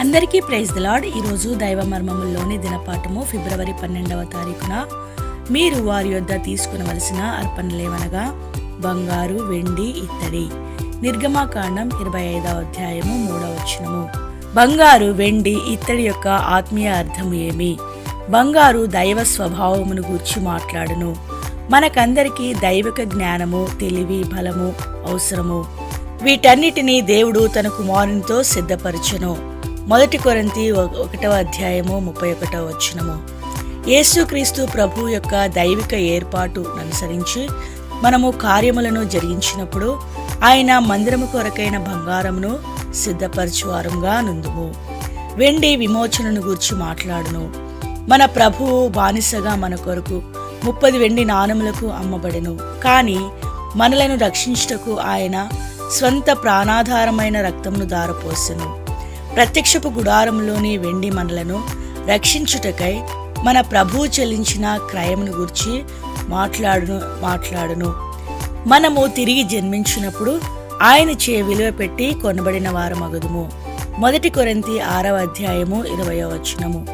అందరికీ praise the Lord ఈరోజు దైవ మర్మముల్లోని దినపాఠము ఫిబ్రవరి పన్నెండవ తారీఖున. మీరు వారి యొద్ద తీసుకునవలసిన అర్పణలేవనగా బంగారు వెండి ఇత్తడి. నిర్గమాకాండం ఇరవై ఐదవ అధ్యాయము మూడవ వచనము. బంగారు వెండి ఇత్తడి యొక్క ఆత్మీయ అర్థము ఏమి? బంగారు దైవ స్వభావమును గూర్చి మాట్లాడును. మనకందరికీ దైవిక జ్ఞానము తెలివి బలము అవసరము. వీటన్నిటినీ దేవుడు తన కుమారునితో సిద్ధపరచును. మొదటి కొరంతి ఒక- ఒకటవ అధ్యాయము ముప్పై ఒకటవ వచ్చినము యేసుక్రీస్తు ప్రభు యొక్క దైవిక ఏర్పాటు అనుసరించి మనము కార్యములను జరిగించినప్పుడు ఆయన మందిరము కొరకైన బంగారమును సిద్ధపరచువారంగా నుందుము. వెండి విమోచనను గూర్చి మాట్లాడును. మన ప్రభువు బానిసగా మన కొరకు ముప్పది వెండి నాణములకు అమ్మబడెను. కానీ మనలను రక్షించుటకు ఆయన స్వంత ప్రాణాధారమైన రక్తమును దారపోసెను ప్రత్యక్షపు గుడారంలోని వెండి మనలను రక్షించుటకై మన ప్రభువు చెల్లించిన క్రయమును గురించి మాట్లాడును మాట్లాడును. మనము తిరిగి జన్మించినప్పుడు ఆయన చే విలువ పెట్టి కొనబడిన వారు మగదుము మొదటి కొరంతి ఆరవ అధ్యాయము ఇరవయో వచనము.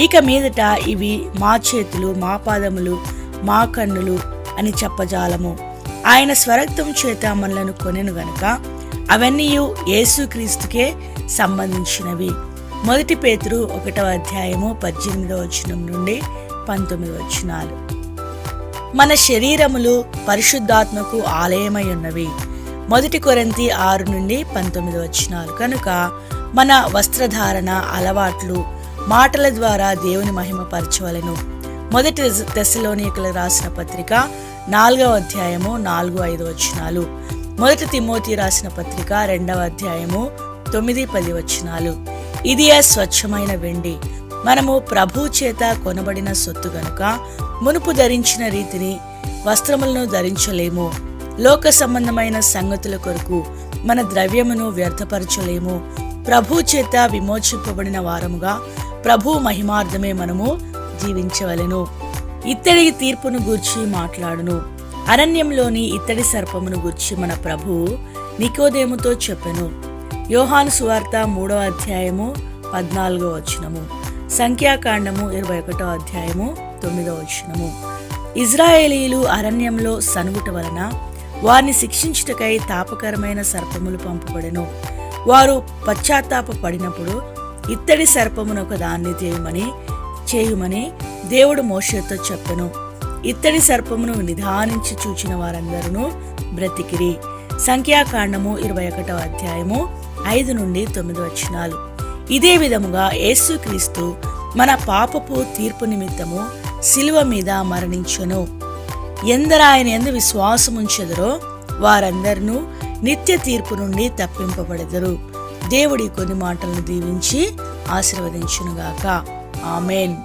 ఇక మీదట ఇవి మా చేతులు మా పాదములు మా కన్నులు అని చెప్పజాలము. ఆయన స్వరక్తం చేత మనలను కొనెను గనుక అవన్నీ యేసుక్రీస్తుకే సంబంధించినవి. మొదటి పేతురు ఒకటవ అధ్యాయము పద్దెనిమిదవ వచనం నుండి పంతొమ్మిది వచనాలు. మన శరీరములు పరిశుద్ధాత్మకు ఆలయమై ఉన్నవి. మొదటి కొరంతి ఆరు నుండి పంతొమ్మిది వచనాలు. కనుక మన వస్త్రధారణ అలవాట్లు మాటల ద్వారా దేవుని మహిమపరచవలెను మొదటి తెశలోనికలు రాసిన పత్రిక నాలుగవ అధ్యాయము నాలుగు ఐదు వచనాలు. మొదటి తిమోతి రాసిన పత్రిక రెండవ అధ్యాయము తొమ్మిది పది వచనాలు. ఇది స్వచ్ఛమైన వెండి. మనము ప్రభు చేత కొనబడిన సొత్తు గనుక మునుపు ధరించిన రీతిని వస్త్రములను ధరించలేము. లోక సంబంధమైన సంగతుల కొరకు మన ద్రవ్యమును వ్యర్థపరచలేము. ప్రభు చేత విమోచింపబడిన వారముగా ప్రభు మహిమార్థమే మనము జీవించవలెను. ఇత్తడి తీర్పును గూర్చి మాట్లాడును. అరణ్యంలోని ఇత్తడి సర్పమును గూర్చి మన ప్రభువు నికోదేముతో చెప్పెను. యోహాను సువార్త మూడవ అధ్యాయము పద్నాలుగో వచనము. సంఖ్యాకాండము ఇరవై ఒకటో అధ్యాయము తొమ్మిదో వచనము. ఇజ్రాయేలీలు అరణ్యంలో సనుగుట వలన వారిని శిక్షించుటకై తాపకరమైన సర్పములు పంపబడెను. వారు పశ్చాత్తాప పడినప్పుడు ఇత్తడి సర్పమును ఒక దాన్ని చేయమని చేయుమని దేవుడు మోషతో చెప్పెను. ఇత్తడి సర్పమును నిధానించి చూచిన వారందరూ బ్రతికిరి. సంఖ్యాకాండము ఇరవై ఒకటో అధ్యాయము ఐదు నుండి తొమ్మిది వచనాలు. ఇదే విధముగా యేసుక్రీస్తు మన పాపపు తీర్పు నిమిత్తము శిలువ మీద మరణించను. ఎందరు ఆయన ఎందు విశ్వాసముంచెదరో వారందరినూ నిత్య తీర్పు నుండి తప్పింపబడెదరు. దేవుడి కొన్ని మాటలను దీవించి ఆశీర్వదించునుగాక. ఆమెన్.